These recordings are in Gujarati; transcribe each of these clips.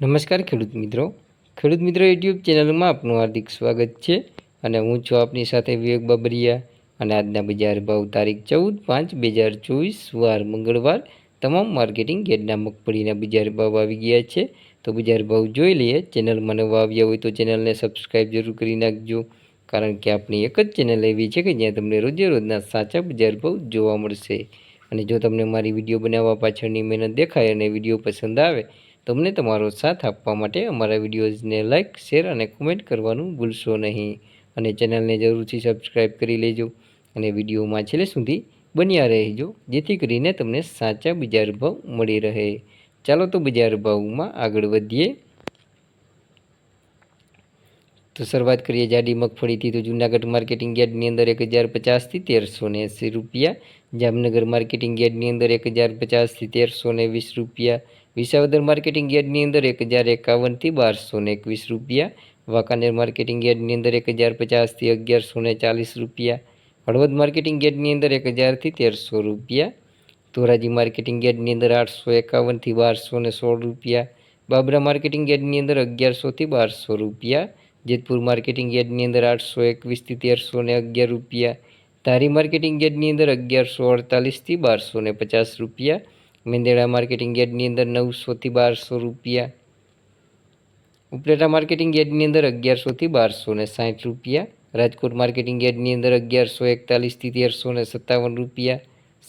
નમસ્કાર ખેડૂત મિત્રો. ખેડૂત મિત્રો યુટ્યુબ ચેનલમાં આપનું હાર્દિક સ્વાગત છે અને હું છું આપની સાથે વિવેક બાબરિયા અને આજના બજાર ભાવ તારીખ ચૌદ પાંચ બે હજાર ચોવીસ વાર મંગળવાર તમામ માર્કેટિંગ ગેટના મગફળીના બજાર ભાવ આવી ગયા છે. તો બજાર ભાવ જોઈ લઈએ. ચેનલમાં નવા આવ્યા હોય તો ચેનલને સબસ્ક્રાઈબ જરૂર કરી નાખજો. કારણ કે આપણી એક જ ચેનલ એવી છે કે જ્યાં તમને રોજે રોજના સાચા બજાર ભાવ જોવા મળશે. અને જો તમને મારી વીડિયો બનાવવા પાછળની મહેનત દેખાય અને વીડિયો પસંદ આવે તમને તમારો સાથ આપવા માટે અમારા વિડીયોઝને લાઇક શેર અને કોમેન્ટ કરવાનું ભૂલશો નહીં. અને ચેનલને જરૂરથી સબસ્ક્રાઈબ કરી લેજો અને વિડીયોમાં છેલ્લે સુધી બન્યા રહેજો, જેથી કરીને તમને સાચા બજાર ભાવ મળી રહે. ચાલો તો બજાર ભાવમાં આગળ વધીએ. તો શરૂઆત કરીએ જાડી મગફળીથી. તો જૂનાગઢ માર્કેટિંગ યાર્ડની અંદર એક હજાર પચાસથી તેરસો ને એંસી રૂપિયા. જામનગર માર્કેટિંગ યાર્ડની અંદર એક હજાર પચાસથી તેરસો ને વીસ રૂપિયા. વિસાવદર માર્કેટિંગ યાર્ડની અંદર એક હજાર એકાવનથી બારસો ને એકવીસ રૂપિયા. વાંકાનેર માર્કેટિંગ યાર્ડની અંદર એક હજાર પચાસથી અગિયારસો ને ચાલીસ રૂપિયા. હળવદ માર્કેટિંગ યાર્ડની અંદર એક હજારથી તેરસો રૂપિયા. ધોરાજી માર્કેટિંગ યાર્ડની અંદર આઠસો એકાવનથી બારસો ને સોળ રૂપિયા. બાબરા માર્કેટિંગ યાર્ડની અંદર અગિયારસોથી બારસો રૂપિયા. જેતપુર માર્કેટિંગ યાર્ડની અંદર આઠસો એકવીસથી તેરસો ને અગિયાર રૂપિયા. ધારી માર્કેટિંગ યાર્ડની અંદર અગિયારસો અડતાલીસથી બારસો ને પચાસ રૂપિયા. મેંદેડા માર્કેટિંગ યાર્ડની અંદર નવસોથી બારસો રૂપિયા. ઉપલેટા માર્કેટિંગ યાર્ડની અંદર અગિયારસોથી બારસો ને સાઠ રૂપિયા. રાજકોટ માર્કેટિંગ યાર્ડની અંદર અગિયારસો એકતાલીસથી તેરસો ને સત્તાવન રૂપિયા.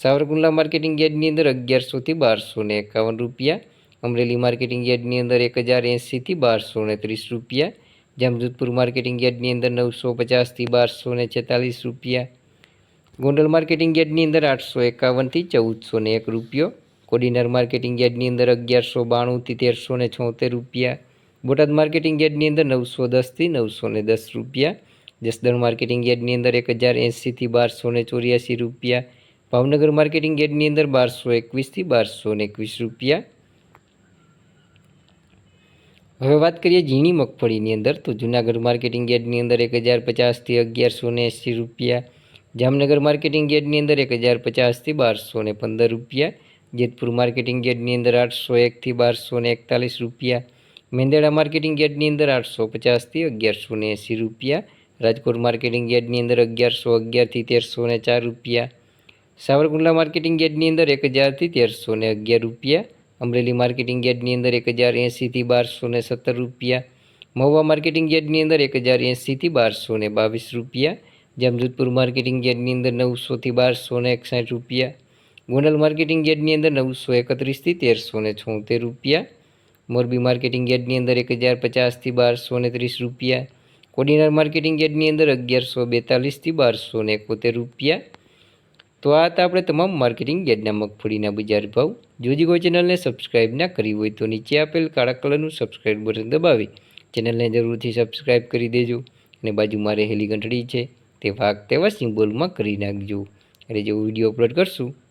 સાવરકુંડલા માર્કેટિંગ યાર્ડની અંદર અગિયારસોથી બારસો ને એકાવન રૂપિયા. અમરેલી માર્કેટિંગ યાર્ડની અંદર એક હજાર એંસીથી બારસો ને ત્રીસ રૂપિયા. જામજોધપુર માર્કેટિંગ યાર્ડની અંદર નવસો પચાસથી બારસો ને છેતાલીસ રૂપિયા. ગોંડલ માર્કેટિંગ યાર્ડની અંદર આઠસો એકાવનથી ચૌદસો ને એક રૂપિયો. કોડીનાર માર્કેટિંગ યાર્ડની અંદર અગિયારસો બાણુંથી તેરસો ને છોતેર રૂપિયા. બોટાદ માર્કેટિંગ યાર્ડની અંદર નવસો દસથી નવસો ને દસ રૂપિયા. જસદણ માર્કેટિંગ યાર્ડની અંદર એક હજાર એંસીથી બારસો ને ચોર્યાસી રૂપિયા. ભાવનગર માર્કેટિંગ યાર્ડની અંદર બારસો એકવીસથી બારસો ને એકવીસ રૂપિયા. હવે વાત કરીએ ઝીણી મગફળીની અંદર તો જુનાગઢ માર્કેટિંગ યાર્ડની અંદર એક હજાર પચાસથી અગિયારસો ને એંસી રૂપિયા. જામનગર માર્કેટિંગ યાર્ડની અંદર એક હજાર પચાસથી બારસો ને પંદર રૂપિયા. જેતપુર માર્કેટિંગ યાર્ડની અંદર આઠસો એકથી બારસો ને એકતાલીસ રૂપિયા. મેંદેડા માર્કેટિંગ યાર્ડની અંદર આઠસો પચાસથી અગિયારસો ને એંસી રૂપિયા. રાજકોટ માર્કેટિંગ યાર્ડની અંદર અગિયારસો અગિયારથી તેરસો ને ચાર રૂપિયા. સાવરકુંડલા માર્કેટિંગ યાર્ડની અંદર એક હજારથી તેરસો ને અગિયાર રૂપિયા. અમરેલી માર્કેટિંગ યાર્ડની અંદર એક હજાર એંસીથી બારસો ને સત્તર રૂપિયા. મહુવા માર્કેટિંગ યાર્ડની અંદર એક હજાર એંસીથી બારસો ને બાવીસ રૂપિયા. જામજોધપુર માર્કેટિંગ યાર્ડની અંદર નવસોથી બારસો ને એકસાઠ રૂપિયા. ગોંડલ માર્કેટિંગ યાર્ડની અંદર નવસો એકત્રીસથી તેરસો ને છોતેર રૂપિયા. મોરબી માર્કેટિંગ યાર્ડની અંદર એક હજાર પચાસથી બારસો ને ત્રીસ રૂપિયા. કોડીનાર માર્કેટિંગ યાર્ડની અંદર અગિયારસો બેતાલીસથી બારસો ને એકોતેર રૂપિયા. તો આ હતા આપણે તમામ માર્કેટિંગ યાર્ડના મગફળીના બજાર ભાવ. જોજી કોઈ ચેનલને સબસ્ક્રાઇબ ના કરી હોય તો નીચે આપેલ કાળા કલરનું સબસ્ક્રાઇબ બટન દબાવી ચેનલને જરૂરથી સબસ્ક્રાઇબ કરી દેજો અને બાજુમાં રહેલી ઘંટડી છે તે ભાગ તેવા સિમ્બોલમાં કરી નાખજો. એટલે જેવું વીડિયો અપલોડ કરશું